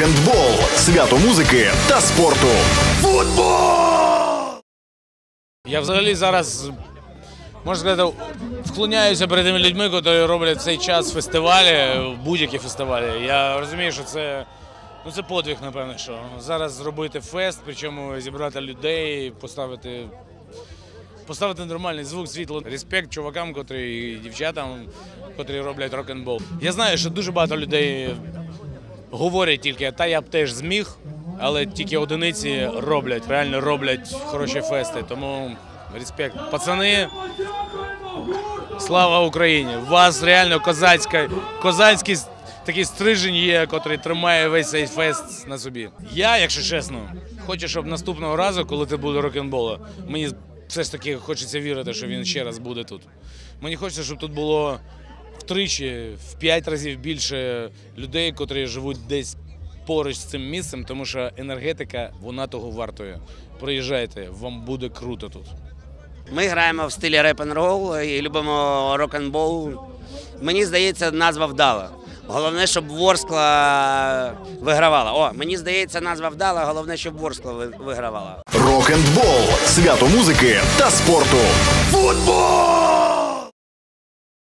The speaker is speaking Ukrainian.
Рок-н-бол свято музики та спорту. Футбол! Я взагалі зараз, можна сказати, вклоняюся перед тими людьми, які роблять цей час фестивалі, будь-які фестивалі. Я розумію, що це, ну, це подвиг, напевно, що зараз зробити фест, причому зібрати людей, поставити, поставити нормальний звук, світло. Респект чувакам, котрі, і дівчатам, котрі роблять рок-н-бол. Я знаю, що дуже багато людей говорять тільки, та я б теж зміг, але тільки одиниці роблять, реально роблять хороші фести. Тому респект. Пацани, слава Україні! У вас реально козацька, козацький такий стрижень є, котрий тримає весь цей фест на собі. Я, якщо чесно, хочу, щоб наступного разу, коли ти буде рок-н-болу, мені все ж таки хочеться вірити, що він ще раз буде тут. Мені хочеться, щоб тут було втричі, в п'ять разів більше людей, котрі живуть десь поруч з цим місцем, тому що енергетика вона того вартує. Приїжджайте, вам буде круто тут. Ми граємо в стилі реп н рол і любимо рок-н-бол. Мені здається, назва вдала. Головне, щоб Ворскла вигравала. О, мені здається, назва вдала. Головне, щоб Ворскла вигравала. Рок-н-бол свято музики та спорту. Футбол!